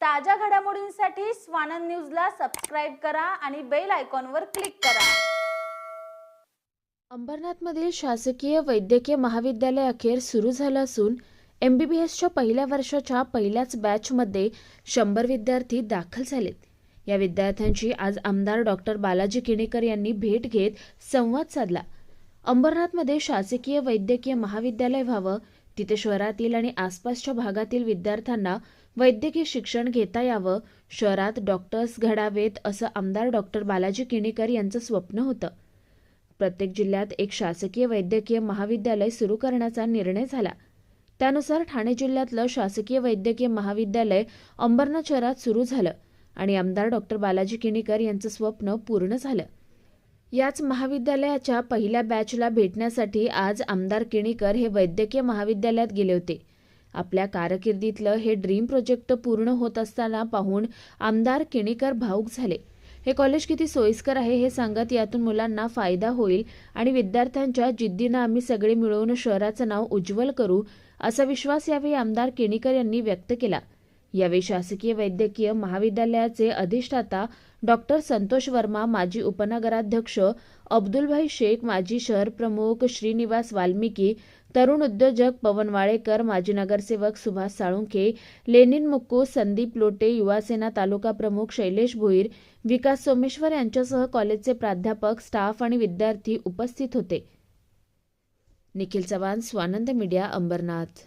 ताज्या घडामोडींसाठी स्वानंद न्यूजला सबस्क्राईब करा आणि बेल आयकॉनवर क्लिक करा. अंबरनाथमधील शासकीय वैद्यकीय महाविद्यालय अखेर सुरू झालं असून एम बी बी एसच्या पहिल्या वर्षाच्या पहिल्याच बॅचमध्ये शंभर विद्यार्थी दाखल झालेत. या विद्यार्थ्यांची आज आमदार डॉक्टर बालाजी किणेकर यांनी भेट घेत संवाद साधला. अंबरनाथमध्ये शासकीय वैद्यकीय महाविद्यालय व्हावं तिथे शहरातील आणि आसपासच्या भागातील विद्यार्थ्यांना वैद्यकीय शिक्षण घेता यावं शहरात डॉक्टर्स घडावेत असं आमदार डॉक्टर बालाजी किणीकर यांचं स्वप्न होतं. प्रत्येक जिल्ह्यात एक शासकीय वैद्यकीय महाविद्यालय सुरू करण्याचा निर्णय झाला. त्यानुसार ठाणे जिल्ह्यातलं शासकीय वैद्यकीय महाविद्यालय अंबरनाथ शहरात सुरू झालं आणि आमदार डॉक्टर बालाजी किणीकर यांचं स्वप्न पूर्ण झालं. याच महाविद्यालयाच्या पहिल्या बॅचला भेटण्यासाठी आज आमदार किणीकर हे वैद्यकीय महाविद्यालयात गेले होते. आपल्या कारकिर्दीतलं हे ड्रीम प्रोजेक्ट पूर्ण होत असताना पाहून आमदार किणीकर भाऊक झाले. हे कॉलेज किती सोयीस्कर आहे हे सांगत यातून मुलांना फायदा होईल आणि विद्यार्थ्यांच्या जिद्दीनं आम्ही सगळे मिळून शहराचं नाव उज्ज्वल करू असा विश्वास यावेळी आमदार केणीकर यांनी व्यक्त केला. यावेळी शासकीय वैद्यकीय महाविद्यालयाचे अधिष्ठाता डॉक्टर संतोष वर्मा माजी उपनगराध्यक्ष अब्दुलभाई शेख माजी शहर प्रमुख श्रीनिवास वाल्मिकी तरुण उद्योजक पवन वाळेकर माजी नगरसेवक सुभाष साळुंखे लेनिन मुक्कू संदीप लोटे युवासेना तालुका प्रमुख शैलेश भोईर विकास सोमेश्वर यांच्यासह कॉलेजचे प्राध्यापक स्टाफ आणि विद्यार्थी उपस्थित होते. Nikhil Chavan Swanand media Ambernath.